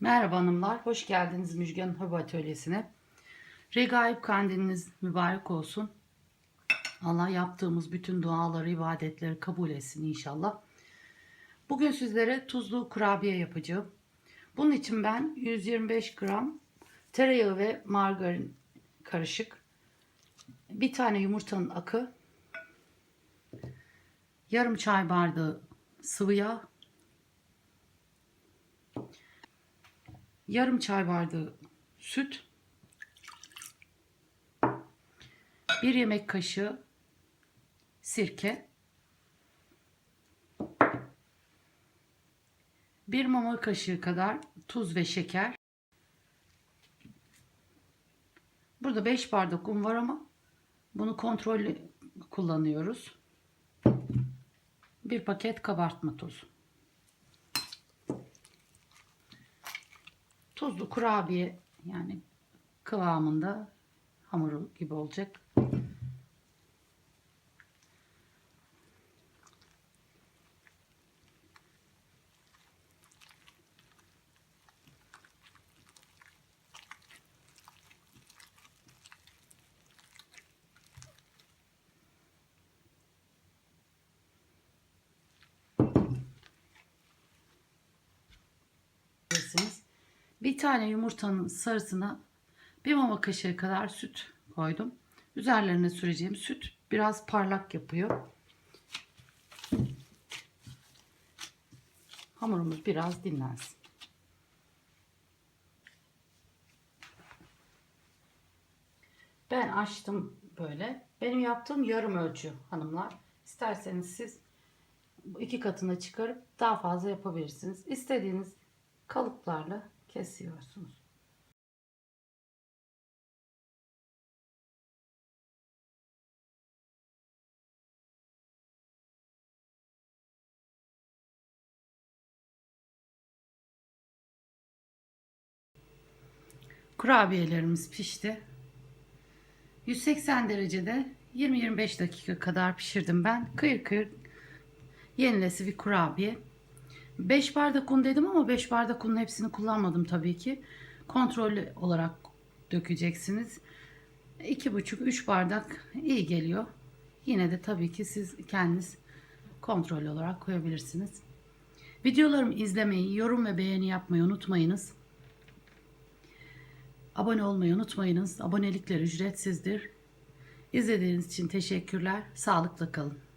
Merhaba hanımlar, hoş geldiniz Müjgan Hobi Atölyesi'ne. Regaib kandiliniz mübarek olsun. Allah yaptığımız bütün duaları, ibadetleri kabul etsin inşallah. Bugün sizlere tuzlu kurabiye yapacağım. Bunun için ben 125 gram tereyağı ve margarin karışık, bir tane yumurtanın akı, yarım çay bardağı sıvı yağ, yarım çay bardağı süt, bir yemek kaşığı sirke, bir mama kaşığı kadar tuz ve şeker. Burada 5 bardak un var ama bunu kontrollü kullanıyoruz. Bir paket kabartma tozu. Tuzlu kurabiye yani kıvamında hamuru gibi olacak. yapabilirsiniz. Bir tane yumurtanın sarısına bir mama kaşığı kadar süt koydum. Üzerlerine süreceğim süt biraz parlak yapıyor. Hamurumuz biraz dinlensin. Ben açtım böyle. Benim yaptığım yarım ölçü hanımlar. İsterseniz siz iki katına çıkarıp daha fazla yapabilirsiniz. İstediğiniz kalıplarla kesiyorsunuz. Kurabiyelerimiz pişti. 180 derecede 20-25 dakika kadar pişirdim ben. Kıyır kıyır yenilesi bir kurabiye. 5 bardak un dedim ama 5 bardak unun hepsini kullanmadım tabii ki. Kontrollü olarak dökeceksiniz. 2,5-3 bardak iyi geliyor. Yine de tabii ki siz kendiniz kontrol olarak koyabilirsiniz. Videolarımı izlemeyi, yorum ve beğeni yapmayı unutmayınız. Abone olmayı unutmayınız. Abonelikler ücretsizdir. İzlediğiniz için teşekkürler. Sağlıkla kalın.